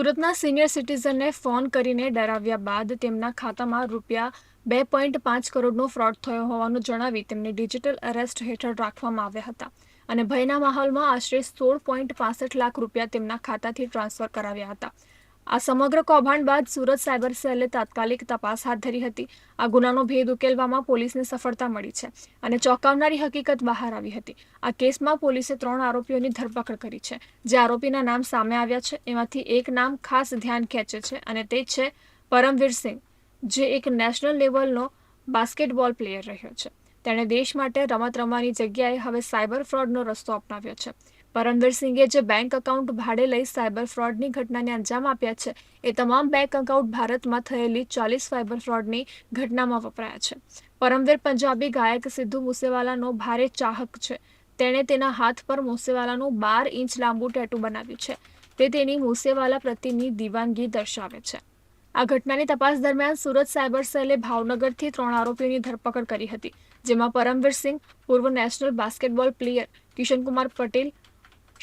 સુરતના senior સિટીઝનને phone કરીને ડરાવ્યા બાદ તેમના ખાતામાં રૂપિયા બે પોઈન્ટ પાંચ કરોડનો ફ્રોડ થયો હોવાનું જણાવી તેમને ડિજિટલ અરેસ્ટ હેઠળ રાખવામાં આવ્યા હતા અને ભયના માહોલમાં આશરે સોળ પોઈન્ટ પાસઠ લાખ રૂપિયા તેમના ખાતાથી ટ્રાન્સફર કરાવ્યા હતા. આ સમગ્ર કૌભાંડ બાદ સુરત સાયબર સેલે તાત્કાલિક તપાસ હાથ ધરી હતી. આ ગુનાનો ભેદ ઉકેલવામાં પોલીસને સફળતા મળી છે અને ચોંકાવનારી હકીકત બહાર આવી હતી. આ કેસમાં પોલીસે ત્રણ આરોપીઓની ધરપકડ કરી છે. જે આરોપીના નામ સામે આવ્યા છે, એમાંથી એક નામ ખાસ ધ્યાન ખેંચે છે અને તે છે પરમવીર સિંહ, જે એક નેશનલ લેવલનો બાસ્કેટબોલ પ્લેયર રહ્યો છે. તેણે દેશ માટે રમત રમવાની જગ્યાએ હવે સાયબર ફ્રોડનો રસ્તો અપનાવ્યો છે. પરમવીર સિંઘે જે બેંક એકાઉન્ટ ભાડે લઈ સાયબર ફ્રોડની ઘટનાને અંજામ આપ્યા છે, એ તમામ બેંક એકાઉન્ટ ભારતમાં થયેલી ચાલીસ સાયબર ફ્રોડની ઘટનામાં વપરાયા છે. પરમવીર પંજાબી ગાયક સિદ્ધુ મૂસેવાલાનો ભારે ચાહક છે. તેણે તેના હાથ પર મૂસેવાલાનું બાર ઇંચ લાંબુ ટેટુ બનાવ્યું છે. તે તેની મુસેવાલા પ્રત્યેની દિવાનગી દર્શાવે છે. આ ઘટનાની તપાસ દરમિયાન સુરત સાયબર સેલે ભાવનગરથી ત્રણ આરોપીઓની ધરપકડ કરી હતી, જેમાં પરમવીર સિંહ, પૂર્વ national basketball player Kishankumar Patel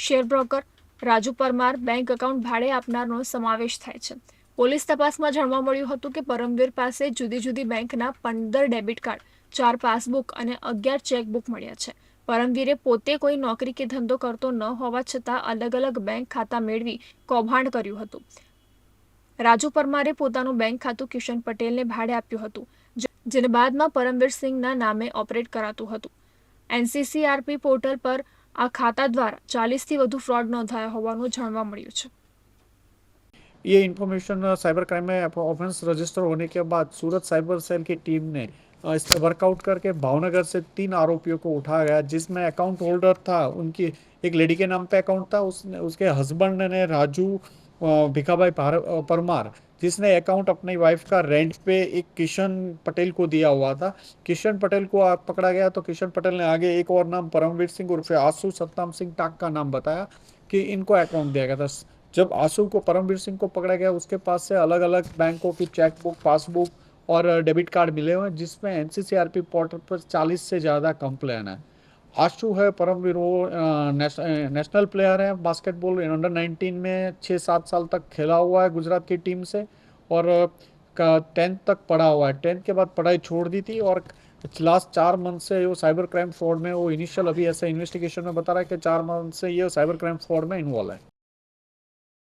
share broker Raju Parmar bank account ભાડે આપનારનો સમાવેશ થાય છે. પોલીસ તપાસમાં જાણવા મળ્યું હતું કે પરમવીર પાસે જુદી જુદી બેંકના પંદર ડેબિટ કાર્ડ, ચાર પાસબુક અને અગિયાર ચેકબુક મળ્યા છે. પરમવીરે પોતે કોઈ નોકરી કે ધંધો કરતો ન હોવા છતાં અલગ અલગ બેંક ખાતા મેળવી કૌભાંડ કર્યું હતું. રાજુ પરમારે પોતાનું બેંક ખાતું કિશન પટેલને ભાડે આપ્યું હતું જેને બાદમાં પરમવીર સિંહના નામે ઓપરેટ કરાતું હતું. એનસીસીઆરપી પોર્ટલ પર આ ખાતા દ્વારા ચાલીસથી વધુ ફ્રોડ નોંધાયા હોવાનું જાણવા મળ્યું છે ये इन्फॉर्मेशन साइबर क्राइम में ऑफेंस रजिस्टर होने के बाद सूरत साइबर सेल की टीम ने अ, इस पर वर्कआउट करके भावनगर से तीन आरोपियों को उठाया गया जिसमें अकाउंट होल्डर था उनकी एक लेडी के नाम पे अकाउंट था उसने उसके हस्बैंड ने राजू भिखाभाई परमार, जिसने अकाउंट अपनी वाइफ का रेंट पे एक किशन पटेल को दिया हुआ था। किशन पटेल को आ- पकड़ा गया तो किशन पटेल ने आगे एक और नाम, परमवीर सिंह उर्फे आसू सत्ताम सिंह टाक का नाम बताया कि इनको अकाउंट दिया गया था। जब आँसू को, परमवीर सिंह को पकड़ा गया, उसके पास से अलग अलग बैंकों की चेकबुक पासबुक और डेबिट कार्ड मिले हुए हैं, जिसमें एनसीसीआरपी पोर्टल पर 40 से ज़्यादा कंप्लेन है। आशु है परमवीर वो नेश, नेशनल प्लेयर है बास्केटबॉल अंडर 19 में छः सात साल तक खेला हुआ है गुजरात की टीम से और टेंथ तक पढ़ा हुआ है। टेंथ के बाद पढ़ाई छोड़ दी थी और लास्ट चार मंथ से वो साइबर क्राइम फ्रॉड में वो इनिशियल अभी ऐसे इन्वेस्टिगेशन में बता रहा है कि चार मंथ से ये साइबर क्राइम फ्रॉड में इन्वॉल्व है।